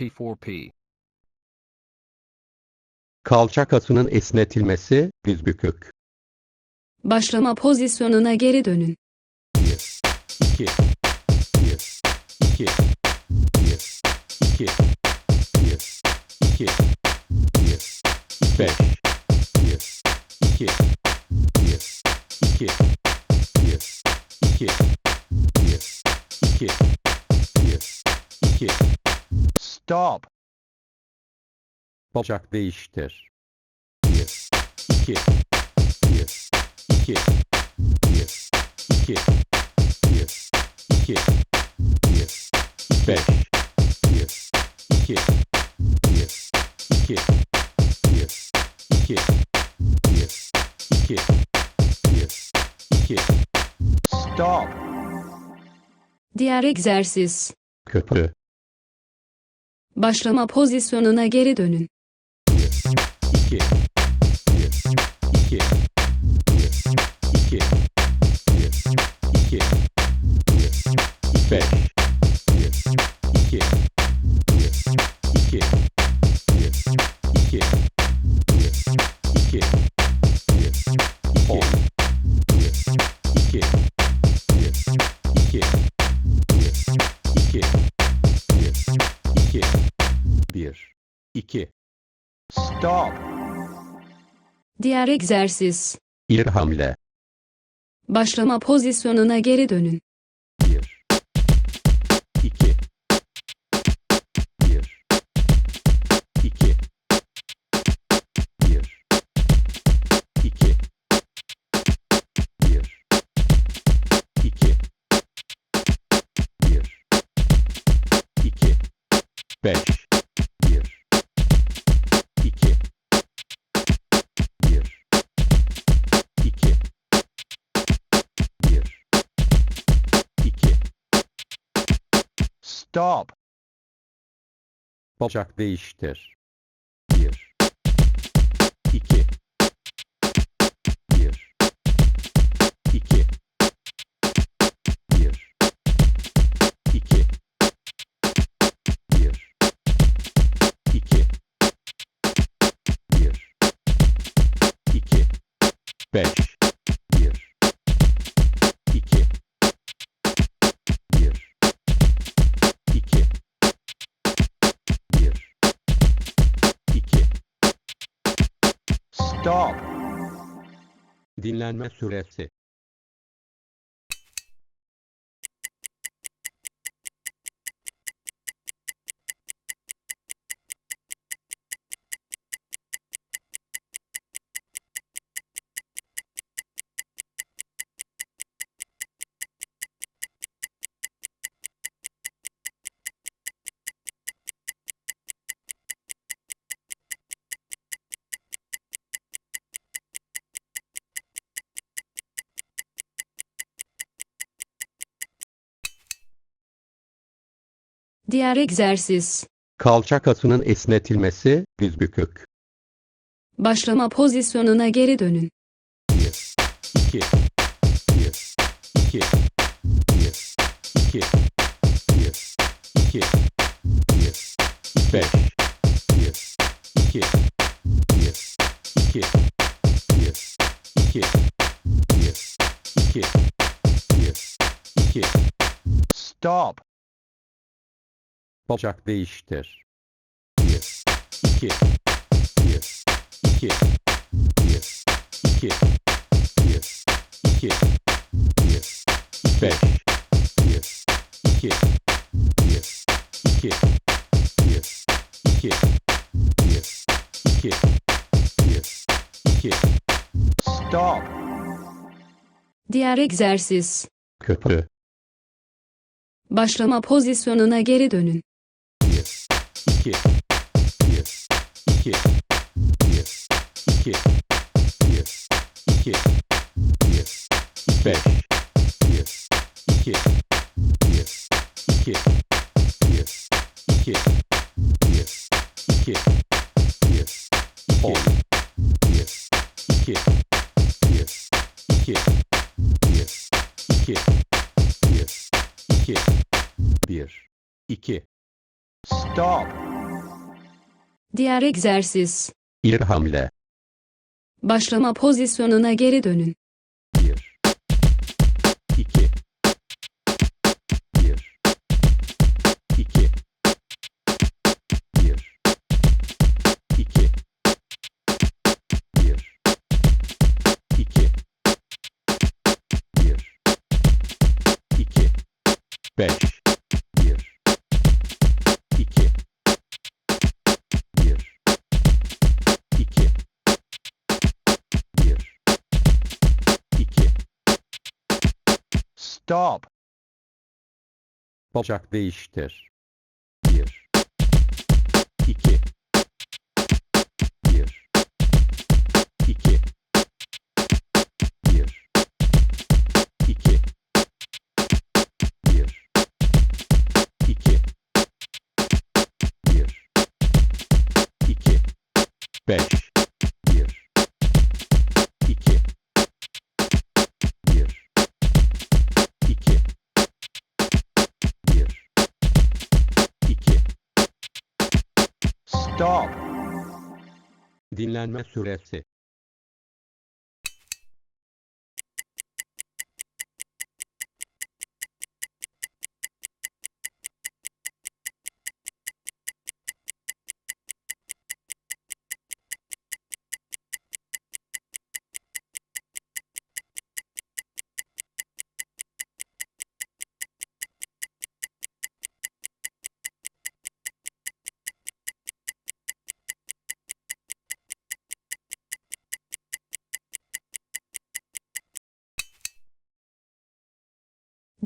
P4P. Kalça kasının esnetilmesi, diz bükük. Başlama pozisyonuna geri dönün. 2 1 2 1 2 1 2 1 5 Stop. Bacak değiştir. 1 2 1 2 1 2 1 2 1 5 1 2 1 2 1 2 1 2 1 2 Stop. Diğer egzersiz. Kötü. Başlama pozisyonuna geri dönün. 2 1 2 1 2 1 2 1 5 Stop. Diğer egzersiz. Bir hamle. Başlama pozisyonuna geri dönün. 1 2 1 2 1 2 1 2 1 2 5 Stop. Bacak değiştir. 1 Dinlenme süresi. Diğer egzersiz. Kalça kasının esnetilmesi, diz bükük. Başlama pozisyonuna geri dönün. 1 2 1 2 1 2 1 2 1 5 1 2 1 2 1 2 1 2 1 2 Stop. Bacak değiştir. 1 2 1 2 1 2 1 2 1 5 1 2 1 2 1 2 1 2 1 2 Stop. Diğer egzersiz. Kötü. Başlama pozisyonuna geri dönün. Stop. Diğer egzersiz. Bir hamle. Başlama pozisyonuna geri dönün. 1 2 1 2 1 2 1 2 1 2 5 Stop. Bacak değiştir. Dinlenme süresi.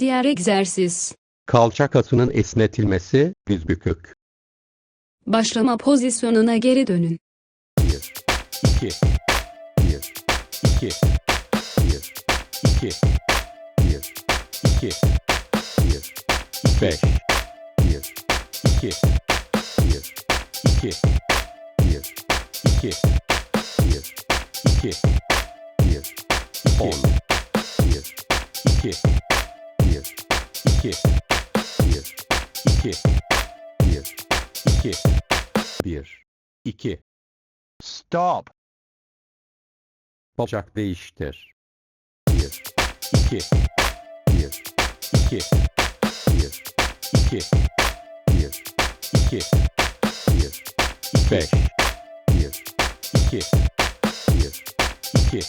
Diğer egzersiz. Kalça kasının esnetilmesi, diz bükük. Başlama pozisyonuna geri dönün. 1 2 1 2 1 2 1 2 1 5 1 2 1 2 1 2 1 2 1 10 1 2 1 2 1 2 1 2 1 2 Stop. Bacak değiştir. 1 2 1 2 1 2 1 2 1 5 1 2 1 2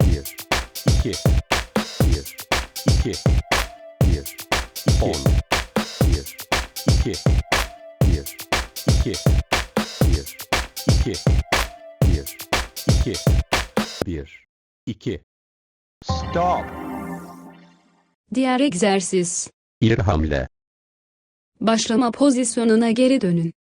1 2 1 2 1 10 1 2 1 2 1 2 1 2 1 2 Stop. Diğer egzersiz. Bir hamle. Başlama pozisyonuna geri dönün.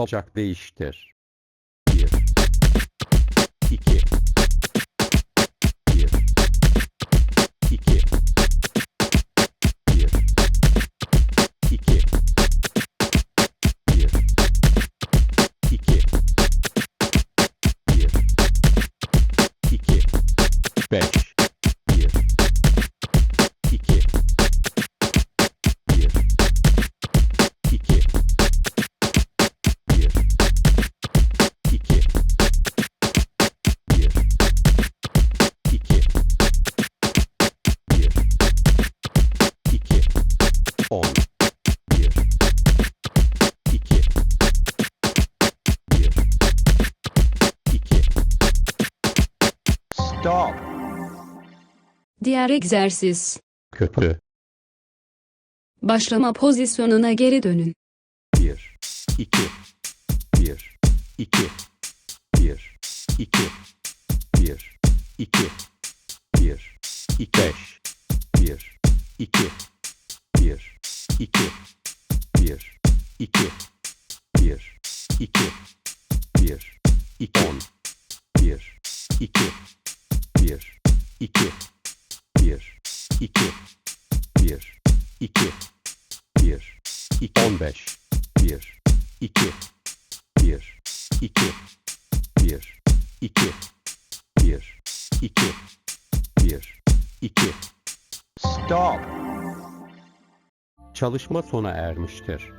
Bacak değiştir. Stop. Diğer egzersiz. Köprü. Başlama pozisyonuna geri dönün. 1, 2, 1, 2, 1, 2, 1, 2, 1, 2, 5, 1, 2, 1, 2, 1, 2, 1, 2, 1, 2, 10, 1, 2, 1, 2, 1, 2, 1, 2, 1, 2, 15, 1, 2, 1, 2, 1, 2, 1, 2, 1, 2. Stop. Çalışma sona ermiştir.